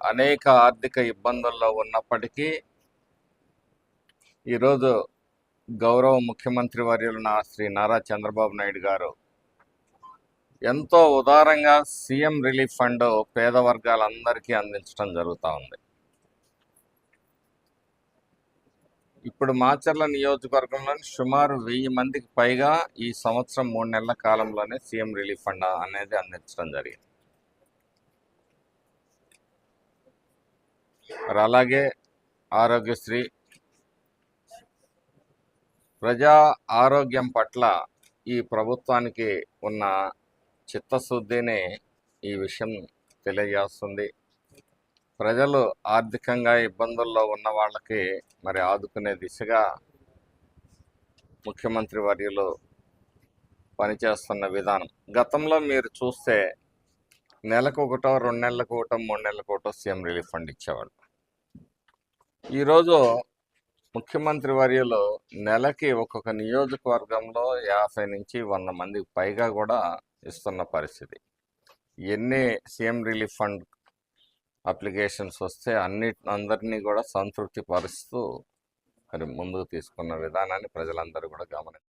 అనేక ఆర్థిక ఇబ్బందుల్లో ఉన్నప్పటికీ ఈరోజు గౌరవ ముఖ్యమంత్రి వర్యులు నా శ్రీ నారా చంద్రబాబు నాయుడు గారు ఎంతో ఉదారంగా సీఎం రిలీఫ్ ఫండ్ పేద వర్గాలందరికీ అందించడం జరుగుతూ ఉంది. ఇప్పుడు మాచర్ల నియోజకవర్గంలోని సుమారు వెయ్యి మందికి పైగా ఈ సంవత్సరం మూడు నెలల కాలంలోనే సీఎం రిలీఫ్ ఫండ్ అనేది అందించడం జరిగింది. మరి అలాగే ఆరోగ్యశ్రీ. ప్రజా ఆరోగ్యం పట్ల ఈ ప్రభుత్వానికి ఉన్న చిత్తశుద్ధిని ఈ విషయం తెలియజేస్తుంది. ప్రజలు ఆర్థికంగా ఇబ్బందుల్లో ఉన్న వాళ్ళకి మరి ఆదుకునే దిశగా ముఖ్యమంత్రి వర్యులు పనిచేస్తున్న విధానం. గతంలో మీరు చూస్తే నెలకు ఒకటో రెండు నెలలకు ఒకటో మూడు నెలలకు ఒకటో సీఎం రిలీఫ్ ఫండ్ ఇచ్చేవాళ్ళు. ఈరోజు ముఖ్యమంత్రి వర్యులు నెలకి ఒక్కొక్క నియోజకవర్గంలో యాభై నుంచి వంద మందికి పైగా కూడా ఇస్తున్న పరిస్థితి. ఎన్ని సీఎం రిలీఫ్ ఫండ్ అప్లికేషన్స్ వస్తే అన్ని అందరినీ కూడా సంతృప్తి పరుస్తూ మరి ముందుకు తీసుకున్న విధానాన్ని ప్రజలందరూ కూడా గమనించారు.